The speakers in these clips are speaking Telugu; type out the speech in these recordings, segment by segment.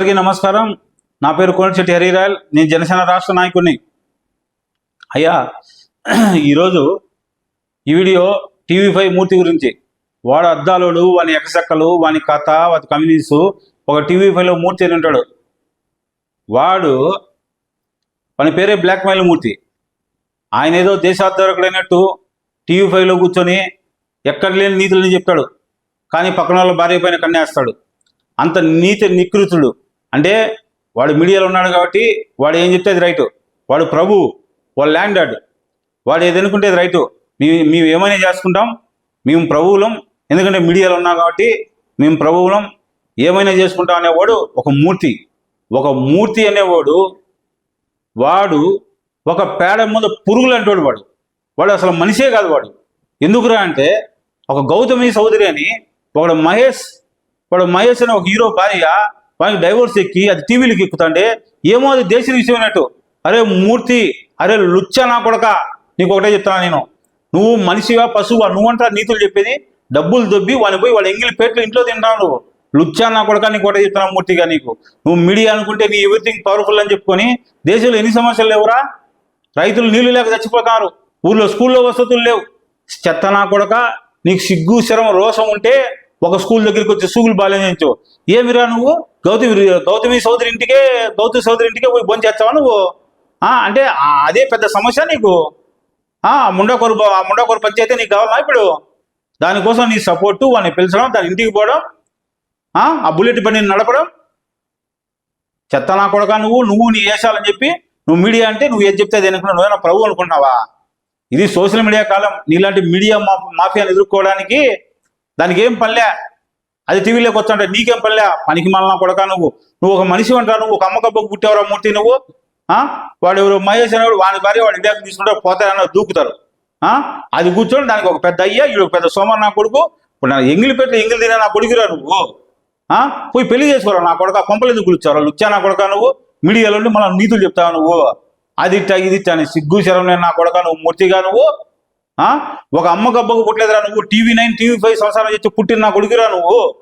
అందరికీ నమస్కారం. నా పేరు కోనశెట్టి హరిరాయల్. నేను జనసేన రాష్ట్ర నాయకుడిని. అయ్యా ఈరోజు ఈ వీడియో టీవీ ఫైవ్ మూర్తి గురించి. వాడు అద్దాలోడు వాని ఎకసెక్కలు వాని కథ వాటి కమ్యూనిస్ ఒక టీవీ ఫైవ్లో మూర్తి అని ఉంటాడు వాడు వాని పేరే బ్లాక్ మెయిల్ మూర్తి. ఆయన ఏదో దేశాధ్యక్షుడైనట్టు టీవీ ఫైవ్లో కూర్చొని ఎక్కడ లేని నీతులని చెప్తాడు. కానీ పక్కన వాళ్ళ భార్య పైన కన్నేస్తాడు. అంత నీతి నికృతుడు. అంటే వాడు మీడియాలో ఉన్నాడు కాబట్టి వాడు ఏం చెప్తే అది రైటు. వాడు ప్రభు వాడు ల్యాండర్డ్. వాడు ఏది అనుకుంటే అది రైటు. మేము మేము ఏమైనా చేసుకుంటాం మేము ప్రభువులం. ఎందుకంటే మీడియాలో ఉన్నాం కాబట్టి మేము ప్రభువులం. ఏమైనా చేసుకుంటాం అనేవాడు ఒక మూర్తి. ఒక మూర్తి అనేవాడు వాడు ఒక పేడ ముందు పురుగులు అంటాడు వాడు. వాడు అసలు మనిషే కాదు వాడు. ఎందుకురా అంటే ఒక గౌతమి సౌదరి అని ఒకడు మహేష్ వాడు మహేష్ అనే ఒక హీరో భార్య వానికి డైవోర్స్ ఎక్కి అది టీవీలకు ఎక్కుతుంటే ఏమో అది దేశ విషయం అన్నట్టు. అరే మూర్తి అరే లుచ్చా నా కొడక నీకు ఒకటే చెప్తాను నేను. నువ్వు మనిషివా పశువా నువ్వంటా నీతులు చెప్పేది డబ్బులు దొబ్బి వాని పోయి వాళ్ళ ఎంగిలి పేట్లు ఇంట్లో తింటావు నువ్వు. లుచ్చా నా కొడక నీకు ఒకటే చెప్తున్నావు మూర్తిగా నీకు. నువ్వు మీడియా అనుకుంటే నీ ఎవ్రీథింగ్ పవర్ఫుల్ అని చెప్పుకొని దేశంలో ఎన్ని సమస్యలు లేవురా? రైతులు నీళ్ళు లేక చచ్చిపోతారు. ఊర్లో స్కూల్లో వసతులు లేవు. చెత్త నా కొడక నీకు సిగ్గు శరం రోషం ఉంటే ఒక స్కూల్ దగ్గరికి వచ్చి సూగులు బాగాలేనించు ఏమిరా నువ్వు? గౌతమి గౌతమి సోదరి ఇంటికే గౌతమి సోదరి ఇంటికే పోయి బొంది చేస్తావా నువ్వు అంటే అదే పెద్ద సమస్య నీకు. ఆ ముండకొరు ఆ ముండకొరు పంచాయతీ నీకు కావాలా ఇప్పుడు? దానికోసం నీ సపోర్టు వాడిని పిలిచడం దాని ఇంటికి పోవడం ఆ, బుల్లెట్ బండిని నడపడం. చెత్త నా కొడక నువ్వు నువ్వు నీ వేషాలని చెప్పి నువ్వు మీడియా అంటే నువ్వు ఏది చెప్తే అది అనుకున్నావు. నువ్వేనా ప్రభు అనుకుంటున్నావా? ఇది సోషల్ మీడియా కాలం. నీలాంటి మీడియా మా మాఫియాను ఎదుర్కోవడానికి దానికి ఏం పనిలే? అది టీవీలోకి వచ్చాంటే నీకేం పనిలే? పనికి మళ్ళా కొడక నువ్వు. నువ్వు ఒక మనిషి అంటావు నువ్వు ఒక అమ్మకబ్బకు పుట్టేవరా మూర్తి నువ్వు? ఆ? వాడు ఎవరు మహేష్ అనేవాడు వాడి భార్య వాడి ఇండియాకి తీసుకుంటారు పోతారన్న దూకుతారు. ఆ? అది కూర్చొని దానికి ఒక పెద్ద అయ్యా ఈడు పెద్ద సోమర్ నా కొడుకు. ఇప్పుడు నా ఎంగిలి పెట్టి ఎంగిలి తినే నా కొడుకురా నువ్వు? ఆ? పోయి పెళ్ళి చేసుకోరా నా కొడుక? కొంపలు ఎందుకు కూర్చోరా లుచ్చా నా కొడక నువ్వు? మీడియాలో ఉండి మళ్ళీ నీతులు చెప్తావు నువ్వు? అది ఇట్టా ఇది ఇట్టా అని సిగ్గు శరం నేను నా కొడక నువ్వు మూర్తిగా నువ్వు? ఒక అమ్మ గబ్బకు పుట్టలేదురా నువ్వు. టీవీ నైన్ టీవీ ఫైవ్ సంవత్సరాలు చేసి పుట్టిన నా కొడుకురా నువ్వు.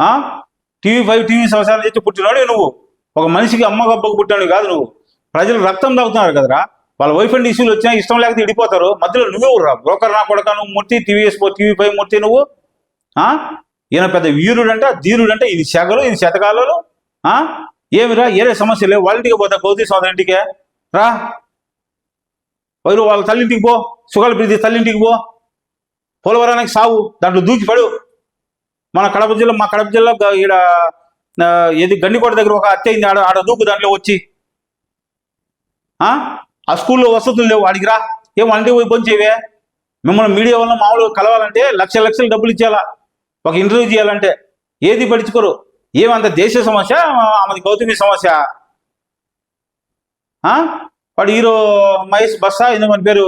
ఆ? టీవీ ఫైవ్ టీవీ సంవత్సరాలు చేసి పుట్టినాడు నువ్వు. ఒక మనిషికి అమ్మ గబ్బకు పుట్టాడు కాదు నువ్వు. ప్రజలు రక్తం తాగుతున్నారు కదరా. వాళ్ళ వైఫ్ అండ్ ఇష్యూలు వచ్చినా ఇష్టం లేకపోతే ఇడిపోతారు మధ్యలో నువ్వే రా బ్రోకర్ నా కొడక నువ్వు Murthy TVS TV five Murthy నువ్వు. ఆ? ఈయన పెద్ద వీరుడు అంటే ధీరుడు అంటే ఇది శాఖలు ఇది శతకాలలో. ఆ? ఏమిరా? ఏరే సమస్య లేవు. వాళ్ళ ఇంటికి పోతా గౌతీ సోదరింటికే రా. వైరు వాళ్ళ తల్లింటికి పో సుఖాల ప్రీతి తల్లింటికి పో. పోలవరానికి సావు దాంట్లో దూకి పడు. మన కడప జిల్లా మా కడప జిల్లా ఈడ ఏది గండికోట దగ్గర ఒక హత్య అయింది ఆడ ఆడ దూకు దాంట్లో వచ్చి. ఆ? ఆ స్కూల్లో వసతులు లేవు అడిగి రా. ఏం అంటే పోయి పొంచేవే మిమ్మల్ని మీడియా వల్ల మామూలుగా కలవాలంటే లక్ష లక్షలు డబ్బులు ఇచ్చేయాలా ఒక ఇంటర్వ్యూ చేయాలంటే. ఏది పడుచుకోరు ఏమంత దేశ సమస్య ఆమెది గౌతమి సమస్య. ఆ? వాడు హీరో మహేష్ బస్సా ఎందుకు మన పేరు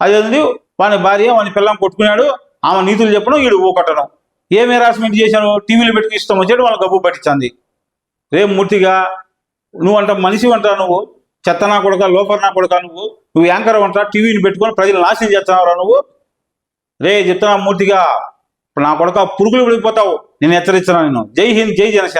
అది ఉంది వాని భార్య వాని పిల్లం కొట్టుకున్నాడు. ఆమె నీతులు చెప్పడం వీడు ఊకొట్టడం. ఏం హెరాస్మెంట్ చేశాను టీవీలో పెట్టుకు ఇష్టం వచ్చాడు వాళ్ళ గబ్బు పట్టించింది. రేపు మూర్తిగా నువ్వు అంట మనిషి అంటా నువ్వు? చెత్త నా కొడక లోపల నా కొడక నువ్వు? నువ్వు యాంకర్ అంటా టీవీని పెట్టుకొని ప్రజలు నాశనం చేస్తున్నావురా నువ్వు? రే చెప్తున్నా మూర్తిగా నా కొడక పురుగులు పడిపోతావు నేను హెచ్చరిస్తున్నాను నేను జై హింద్ జై జనసేన.